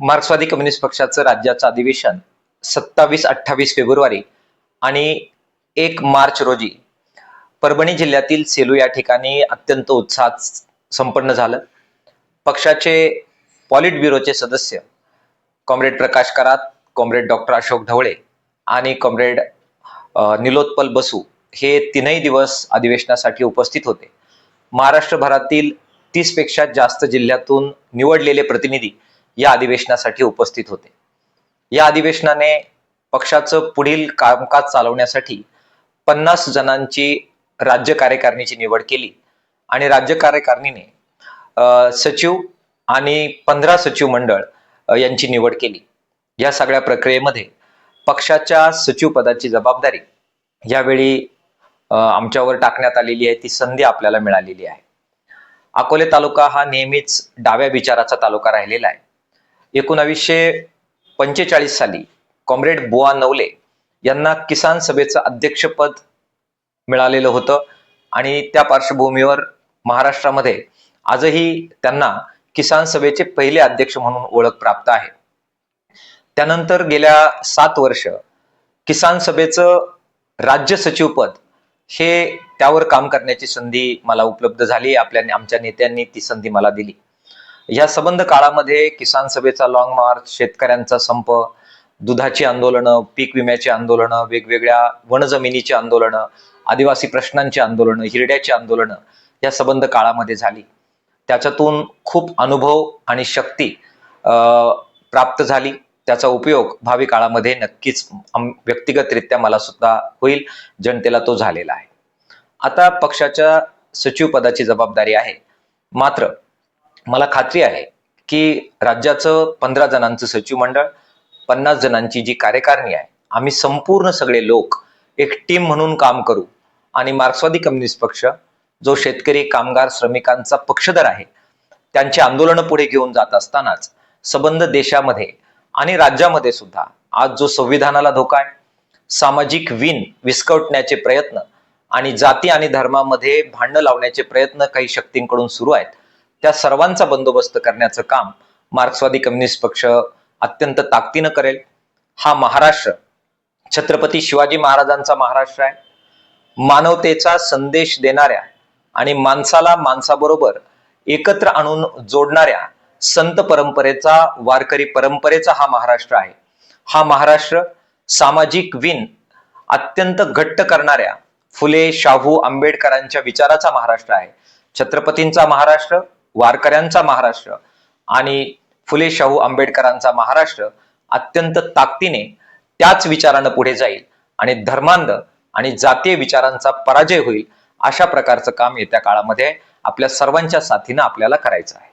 मार्क्सवादी कम्युनिस्ट पक्षाचं राज्याचं अधिवेशन सत्तावीस अठ्ठावीस फेब्रुवारी आणि एक मार्च रोजी परभणी जिल्ह्यातील सेलू या ठिकाणी अत्यंत उत्साहात संपन्न झालं. पक्षाचे पॉलिट ब्युरोचे सदस्य कॉम्रेड प्रकाश करात कॉम्रेड डॉक्टर अशोक ढवळे आणि कॉम्रेड निलोत्पल बसू हे तीनही दिवस अधिवेशनासाठी उपस्थित होते. महाराष्ट्रभरातील तीसपेक्षा जास्त जिल्ह्यातून निवडलेले प्रतिनिधी या अधिवेशनासाठी उपस्थित होते. या अधिवेशनाने पक्षाचं पुढील कामकाज चालवण्यासाठी पन्नास जणांची राज्य कार्यकारिणीची निवड केली आणि राज्य कार्यकारिणीने सचिव आणि पंधरा सचिव मंडळ यांची निवड केली. या सगळ्या प्रक्रियेमध्ये पक्षाच्या सचिव पदाची जबाबदारी यावेळी आमच्यावर टाकण्यात आलेली आहे ती संधी आपल्याला मिळालेली आहे. अकोले तालुका हा नेहमीच डाव्या विचाराचा तालुका राहिलेला आहे. एकोणावीसशे पंचेचाळीस साली कॉम्रेड बुवा नवले यांना किसान सभेचं अध्यक्षपद मिळालेलं होतं. आणि त्या पार्श्वभूमीवर महाराष्ट्रामध्ये आजही त्यांना किसान सभेचे पहिले अध्यक्ष म्हणून ओळख प्राप्त आहे. त्यानंतर गेल्या सात वर्ष किसान सभेचं राज्य सचिवपद हे त्यावर काम करण्याची संधी मला उपलब्ध झाली. आपल्या आमच्या नेत्यांनी ती संधी मला दिली. या संबंध काळामध्ये किसान सभेचा लॉंग मार्च शेतकऱ्यांचा संप दुधाची आंदोलनं पीक विम्याची आंदोलनं वेगवेगळ्या वनजमिनीची आंदोलनं आदिवासी प्रश्नांची आंदोलनं हिरड्याची आंदोलनं या संबंध काळामध्ये झाली. त्याच्यातून खूप अनुभव आणि शक्ती प्राप्त झाली. त्याचा उपयोग भावी काळामध्ये नक्कीच व्यक्तिगतरित्या मला सुद्धा होईल. जनतेला तो झालेला आहे. आता पक्षाच्या सचिव पदाची जबाबदारी आहे. मात्र मला खात्री आहे की राज्याचं पंधरा जणांचं सचिव मंडळ पन्नास जणांची जी कार्यकारिणी आहे आम्ही संपूर्ण सगळे लोक एक टीम म्हणून काम करू. आणि मार्क्सवादी कम्युनिस्ट पक्ष जो शेतकरी कामगार श्रमिकांचा पक्षधर आहे त्यांची आंदोलनं पुढे घेऊन जात असतानाच सबंध देशामध्ये आणि राज्यामध्ये सुद्धा आज जो संविधानाला धोका आहे सामाजिक विन विस्कटण्याचे प्रयत्न आणि जाती आणि धर्मामध्ये भांडणं लावण्याचे प्रयत्न काही शक्तींकडून सुरू आहेत त्या सर्वांचा बंदोबस्त करण्याचं काम मार्क्सवादी कम्युनिस्ट पक्ष अत्यंत ताकदीनं करेल. हा महाराष्ट्र छत्रपती शिवाजी महाराजांचा महाराष्ट्र आहे. मानवतेचा संदेश देणाऱ्या आणि माणसाला माणसाबरोबर एकत्र आणून जोडणाऱ्या संत परंपरेचा वारकरी परंपरेचा हा महाराष्ट्र आहे. हा महाराष्ट्र सामाजिक विण अत्यंत घट्ट करणाऱ्या फुले शाहू आंबेडकरांच्या विचाराचा महाराष्ट्र आहे. छत्रपतींचा महाराष्ट्र वारकऱ्यांचा महाराष्ट्र आणि फुले शाहू आंबेडकरांचा महाराष्ट्र अत्यंत ताकदीने त्याच विचारानं पुढे जाईल आणि धर्मांध आणि जातीय विचारांचा पराजय होईल अशा प्रकारचं काम येत्या काळामध्ये आपल्या सर्वांच्या साथीनं आपल्याला करायचं आहे.